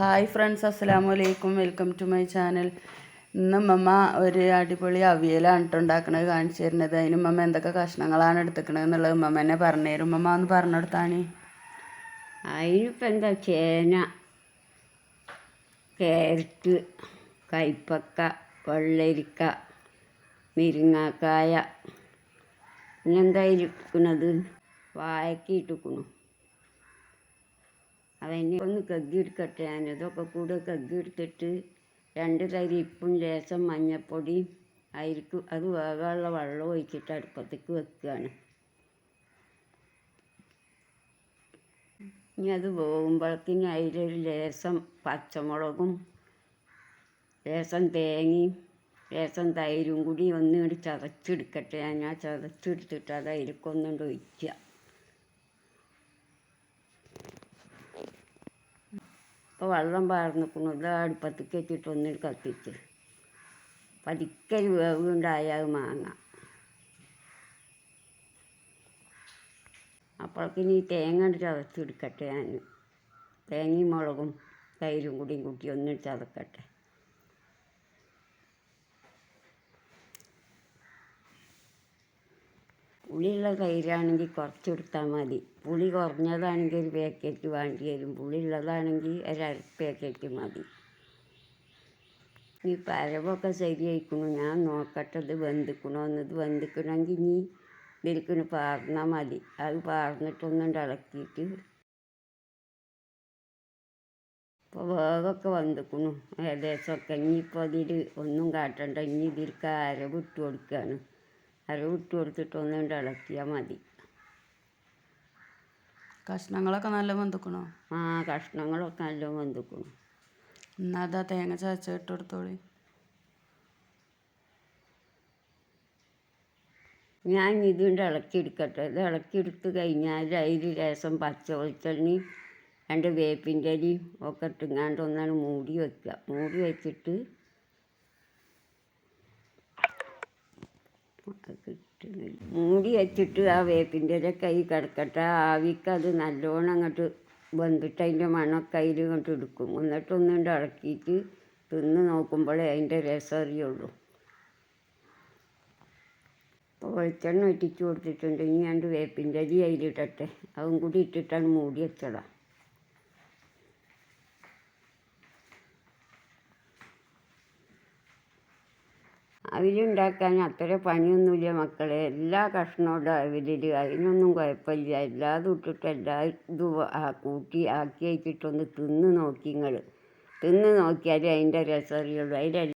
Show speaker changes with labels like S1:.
S1: Hi friends അസ്സലാമു അലൈക്കും welcome to my channel ഇന്ന് മമ്മ ഒരു അടിപൊളി അവിയലാണ് ഉണ്ടാക്കണത് കാണിച്ചു തരുന്നത്. അതിന് മമ്മ എന്തൊക്കെ കഷ്ണങ്ങളാണ് എടുത്തിക്കണത് എന്നുള്ളത് മമ്മ എന്നെ പറഞ്ഞു തരും. മമ്മ ഒന്ന് പറഞ്ഞെടുത്താണ്
S2: അതിനിപ്പോൾ എന്താ ചേന ക്യാരറ്റ് കൈപ്പക്ക വെള്ളരിക്ക മുരിങ്ങാക്കായ പിന്നെന്താ ഇരിക്കുന്നത് വാഴയ്ക്ക് ഒന്ന് കഗ്ഗി ഒന്ന് കഗ്ഗിയെടുക്കട്ടെ ഞാൻ ഇതൊക്കെ കൂടെ കഗ്ഗിയെടുത്തിട്ട് രണ്ട് തരി ഇപ്പും ലേശം മഞ്ഞപ്പൊടി അരിക്ക് അത് വേകാനുള്ള വെള്ളം ഒഴിച്ചിട്ട് അടുപ്പത്തേക്ക് വെക്കുകയാണ്. ഇനി അത് വേകുമ്പോഴത്തേന് അതിലൊരു ലേശം പച്ചമുളകും ലേശം തേങ്ങയും ലേശം തൈരും കൂടി ഒന്നുകൂടി ചതച്ചെടുക്കട്ടെ. ഞാൻ ചതച്ചെടുത്തിട്ട് അത് അതിലേക്കൊന്നുകൊണ്ട് ഒഴിക്കുക. ഇപ്പോൾ വെള്ളം പാർന്നിക്കുന്നു ഇത് അടുപ്പത്തേക്ക് വെച്ചിട്ട് ഒന്ന് കത്തിച്ച്. പതിക്കൽ വേവുണ്ടായാൽ മാങ്ങ. അപ്പോഴേക്കിനി തേങ്ങ ചതച്ചെടുക്കട്ടെ ഞാൻ തേങ്ങയും മുളകും തൈരും കൂടിയും കൂട്ടി ഒന്നിൽ ചതക്കട്ടെ. പുളിയുള്ള തൈരാണെങ്കിൽ കുറച്ചെടുത്താൽ മതി. പുളി കുറഞ്ഞതാണെങ്കിൽ ഒരു പാക്കറ്റ് വേണ്ടി വരും. പുളിയുള്ളതാണെങ്കിൽ ഒരര പാക്കറ്റ് മതി. ഈ പരവൊക്കെ ശരിയായിക്കണു. ഞാൻ നോക്കട്ടെ ഇത് വെന്തിക്കണോ. എന്ന് ഇത് വെന്തിക്കണമെങ്കിൽ ഇനി ഇതിൽക്കിന് പാർന്നാൽ മതി. അത് പാർന്നിട്ടൊന്നും ഇളക്കിയിട്ട് ഇപ്പോൾ വേഗമൊക്കെ വന്നിക്കണു ഏകദേശമൊക്കെ ഇനിയിപ്പോൾ അതിൽ ഒന്നും കാട്ടണ്ട. ഇനി ഇതിൽക്ക് അരവിട്ട് കൊടുക്കുകയാണ് അരവിട്ട് കൊടുത്തിട്ട് ഒന്നുകൊണ്ട് ഇളക്കിയാൽ മതി.
S1: കഷ്ണങ്ങളൊക്കെ നല്ല വെന്തുക്കണോ?
S2: ആ കഷ്ണങ്ങളൊക്കെ നല്ല വെന്തിക്കണു.
S1: എന്നാൽ അതാ തേങ്ങ ചതച്ച ഇട്ട് കൊടുത്തോളി.
S2: ഞാൻ ഇതുകൊണ്ട് ഇളക്കിയെടുക്കട്ടെ ഇത് ഇളക്കിയെടുത്ത് കഴിഞ്ഞാൽ അതിൽ രസം പച്ച വെളിച്ചെണ്ണയും രണ്ട് വേപ്പിന്റെ അരിയും ഒക്കെ ഇട്ടുങ്ങാണ്ട് ഒന്നാണ് മൂടി വയ്ക്കുക മൂടി വെച്ചിട്ട് മൂടി വെച്ചിട്ട് ആ വേപ്പിന്റെ ഇല കൈ കിടക്കട്ടെ. ആവിക്ക് അത് നല്ലോണം അങ്ങോട്ട് വെന്തിട്ട് അതിന്റെ മണമൊക്കെ അതിൽ ഇങ്ങോട്ട് എടുക്കും. എന്നിട്ടൊന്നുകൊണ്ട് ഇളക്കിയിട്ട് തിന്ന് നോക്കുമ്പോഴേ അതിന്റെ രസം അറിയുള്ളൂ. അപ്പോൾ വെളിച്ചെണ്ണ ഇട്ടിച്ച് കൊടുത്തിട്ടുണ്ട്. ഇനി രണ്ട് വേപ്പിന്റെ അരി അതിലിടട്ടെ. അതും കൂടി ഇട്ടിട്ടാണ് മൂടി വെച്ചതാണ് അവിലുണ്ടാക്കാൻ അത്ര പണിയൊന്നുമില്ല മക്കളെ. എല്ലാ കഷ്ണവും അവിലിൽ അതിനൊന്നും കുഴപ്പമില്ല. എല്ലാതും ഇട്ടിട്ട് എല്ലാ ഇതും കൂട്ടി ആക്കി വെച്ചിട്ടൊന്ന് തിന്ന് നോക്കി നിങ്ങൾ തിന്ന് നോക്കിയാലേ അതിന്റെ രസം അറിയുള്ളൂ അതിൽ